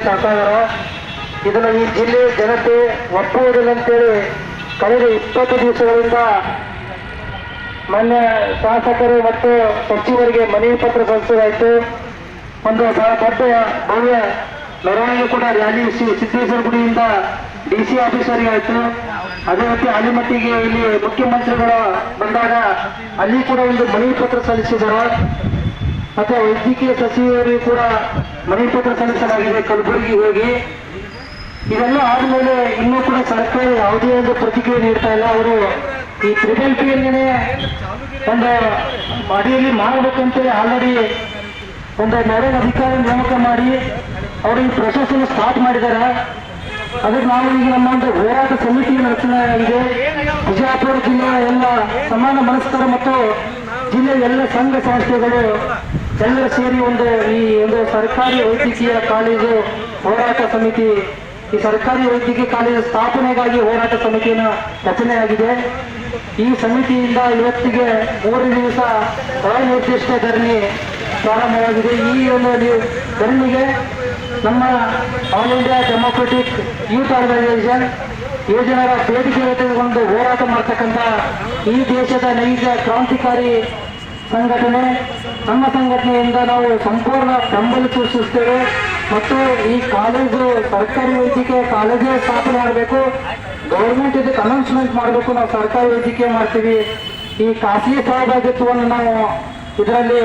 ಹೇಳಿ ತರ್ತಾ ಇದಾರೆ. ಇದನ್ನ ಈ ಜಿಲ್ಲೆಯ ಜನತೆ ಒಪ್ಪುವುದಿಲ್ಲ ಅಂತೇಳಿ ಕಳೆದ ಇಪ್ಪತ್ತು ದಿವಸಗಳಿಂದ ಮಾನ್ಯ ಶಾಸಕರು ಮತ್ತು ಸಚಿವರಿಗೆ ಮನವಿ ಪತ್ರ ಸಲ್ಲಿಸಲಾಯಿತು. ಒಂದು ಬಹಳ ದೊಡ್ಡ ಭವ್ಯ ಮೆರವಣಿಗೆ ಕೂಡ ರ್ಯಾಲಿ ಸಿದ್ದೇಶ್ವರ ಗುಡಿಯಿಂದ ಡಿ ಸಿ ಆಫೀಸರಿಗೆ ಆಯಿತು. ಅದೇ ರೀತಿ ಅಲಿಮಟ್ಟಿಗೆ ಇಲ್ಲಿ ಮುಖ್ಯಮಂತ್ರಿಗಳು ಬಂದಾಗ ಅಲ್ಲಿ ಕೂಡ ಒಂದು ಮನವಿ ಪತ್ರ ಸಲ್ಲಿಸಿದರು. ಮತ್ತೆ ವೈದ್ಯಕೀಯ ಸಚಿವರಿಗೂ ಕೂಡ ಮನವಿ ಪತ್ರ ಸಲ್ಲಿಸಲಾಗಿದೆ ಕಲಬುರಗಿ ಹೋಗಿ. ಇದೆಲ್ಲ ಆದ್ಮೇಲೆ ಇನ್ನೂ ಕೂಡ ಸರ್ಕಾರ ಯಾವುದೇ ಒಂದು ಪ್ರತಿಕ್ರಿಯೆ ನೀಡ್ತಾ ಇಲ್ಲ. ಅವರು ಈ ತ್ರಿಬಲ್ ಪಿ ಒಂದು ಅಡಿಯಲ್ಲಿ ಮಾಡಬೇಕಂತೇಳಿ ಆಲ್ರೆಡಿ ಒಂದು ಮೇಲಿನ ಅಧಿಕಾರಿ ನೇಮಕ ಮಾಡಿ ಅವರು ಈ ಪ್ರೊಸೆಸ್ ಅನ್ನು ಸ್ಟಾರ್ಟ್ ಮಾಡಿದ್ದಾರೆ. ಅದಕ್ಕೆ ನಾವು ಈಗ ನಮ್ಮ ಒಂದು ಹೋರಾಟ ಸಮಿತಿ ಆಗಿದೆ ಬಿಜಾಪುರ ಜಿಲ್ಲೆಯ ಎಲ್ಲ ಸಮಾನ ಮನಸ್ಕರ ಮತ್ತು ಜಿಲ್ಲೆಯ ಎಲ್ಲ ಸಂಘ ಸಂಸ್ಥೆಗಳು ಎಲ್ಲರೂ ಸೇರಿ ಒಂದು ಈ ಒಂದು ಸರ್ಕಾರಿ ವೈದ್ಯಕೀಯ ಕಾಲೇಜು ಹೋರಾಟ ಸಮಿತಿ, ಈ ಸರ್ಕಾರಿ ವೈದ್ಯಕೀಯ ಕಾಲೇಜು ಸ್ಥಾಪನೆಗಾಗಿ ಹೋರಾಟ ಸಮಿತಿಯನ್ನು ರಚನೆಯಾಗಿದೆ. ಈ ಸಮಿತಿಯಿಂದ ಇವತ್ತಿಗೆ ಮೂರು ದಿವಸ ಅನಿರ್ದಿಷ್ಟ ಧರಣಿ ಪ್ರಾರಂಭವಾಗಿದೆ. ಈ ಒಂದು ಧರಣಿಗೆ ನಮ್ಮ all India democratic youth organisation ಯೋಜನೆಯ ಬೇಡಿಕೆ ಒಂದು ಹೋರಾಟ ಮಾಡ್ತಕ್ಕಂಥ ಈ ದೇಶದ ನೈಜ ಕ್ರಾಂತಿಕಾರಿ ಸಂಘಟನೆ, ನಮ್ಮ ಸಂಘಟನೆಯಿಂದ ನಾವು ಸಂಪೂರ್ಣ ಬೆಂಬಲ ಸೂಚಿಸುತ್ತೇವೆ ಮತ್ತು ಈ ಕಾಲೇಜು ಸರ್ಕಾರಿ ವೈದ್ಯಕೀಯ ಕಾಲೇಜೇ ಸ್ಥಾಪನೆ ಮಾಡಬೇಕು. ಗೌರ್ಮೆಂಟ್ ಇದಕ್ಕೆ ಅನೌನ್ಸ್ಮೆಂಟ್ ಮಾಡಬೇಕು. ನಾವು ಸರ್ಕಾರಿ ವೈದ್ಯಕೀಯ ಮಾಡ್ತೀವಿ. ಈ ಖಾಸಗಿ ಸಹಭಾಗಿತ್ವವನ್ನು ನಾವು ಇದರಲ್ಲಿ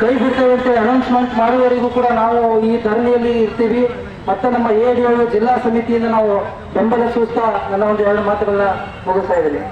ಕೈ ಬಿಡ್ತೇವೆ ಅನೌನ್ಸ್ಮೆಂಟ್ ಮಾಡುವವರೆಗೂ ಕೂಡ ನಾವು ಈ ಧರಣಿಯಲ್ಲಿ ಇರ್ತೀವಿ. ಮತ್ತೆ ನಮ್ಮ ಏಳು ಜಿಲ್ಲಾ ಸಮಿತಿಯಿಂದ ನಾವು ಬೆಂಬಲ ಸೂಕ್ತ ನನ್ನ ಒಂದು ಎರಡು ಮಾತುಗಳನ್ನ ಮುಗಿಸ್ತಾ ಇದ್ದೀನಿ.